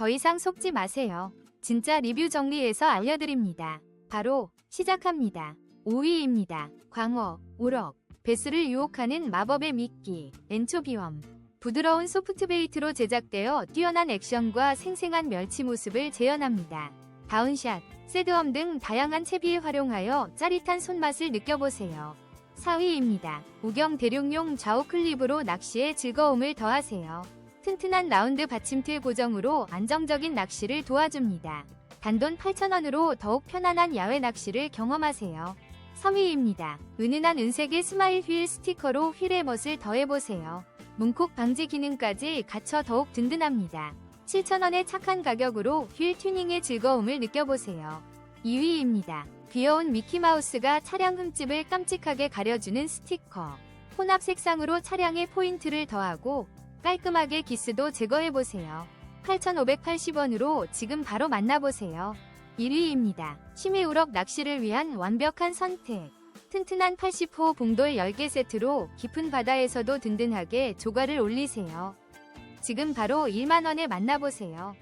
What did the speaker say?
더 이상 속지 마세요. 진짜 리뷰 정리해서 알려드립니다. 바로 시작합니다. 5위입니다. 광어, 우럭, 배스를 유혹하는 마법의 미끼, 엔초비엄. 부드러운 소프트베이트로 제작되어 뛰어난 액션과 생생한 멸치 모습을 재현합니다. 다운샷, 새드엄 등 다양한 채비에 활용하여 짜릿한 손맛을 느껴보세요. 4위입니다. 우경 대륙용 좌우 클립으로 낚시에 즐거움을 더하세요. 튼튼한 라운드 받침대 고정으로 안정적인 낚시를 도와줍니다. 단돈 8,000원으로 더욱 편안한 야외 낚시를 경험하세요. 3위입니다. 은은한 은색의 스마일 휠 스티커로 휠의 멋을 더해보세요. 문콕 방지 기능까지 갖춰 더욱 든든합니다. 7,000원의 착한 가격으로 휠 튜닝의 즐거움을 느껴보세요. 2위입니다. 귀여운 미키마우스가 차량 흠집을 깜찍하게 가려주는 스티커. 혼합 색상으로 차량에 포인트를 더하고 깔끔하게 기스도 제거해보세요. 8,580원으로 지금 바로 만나보세요. 1위입니다. 심해우럭 낚시를 위한 완벽한 선택. 튼튼한 80호 봉돌 10개 세트로 깊은 바다에서도 든든하게 조과를 올리세요. 지금 바로 1만원에 만나보세요.